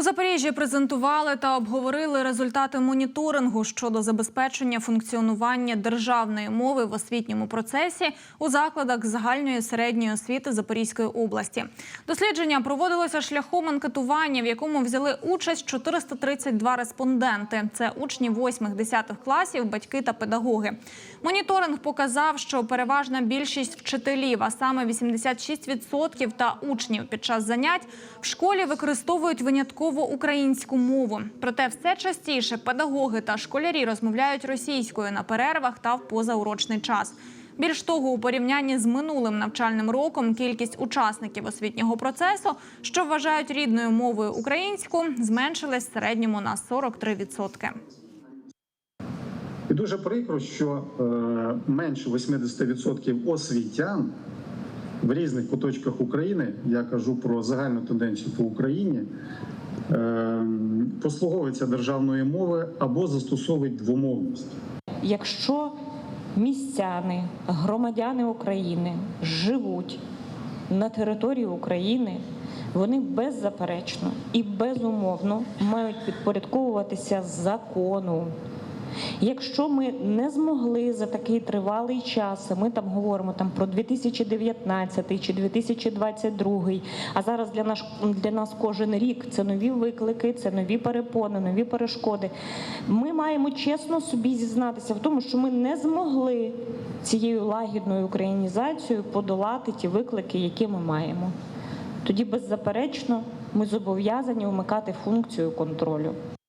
У Запоріжжі презентували та обговорили результати моніторингу щодо забезпечення функціонування державної мови в освітньому процесі у закладах загальної середньої освіти Запорізької області. Дослідження проводилося шляхом анкетування, в якому взяли участь 432 респонденти. Це учні 8-10 класів, батьки та педагоги. Моніторинг показав, що переважна більшість вчителів, а саме 86% та учнів під час занять в школі використовують винятково українську мову. Проте все частіше педагоги та школярі розмовляють російською на перервах та в позаурочний час. Більш того, у порівнянні з минулим навчальним роком кількість учасників освітнього процесу, що вважають рідною мовою українську, зменшилась в середньому на 43%. І дуже прикро, що е, менше 80% освітян в різних куточках України, я кажу про загальну тенденцію по Україні, е, державної державною мовою або застосовують двомовність. Якщо містяни, громадяни України живуть на території України, вони беззаперечно і безумовно мають підпорядковуватися закону. Якщо ми не змогли за такий тривалий час, ми там говоримо там про 2019 чи 2022, а зараз для нас для нас кожен рік це нові виклики, це нові перепони, нові перешкоди. Ми маємо чесно собі зізнатися в тому, що ми не змогли цією лагідною українізацією подолати ті виклики, які ми маємо. Тоді беззаперечно ми зобов'язані вмикати функцію контролю.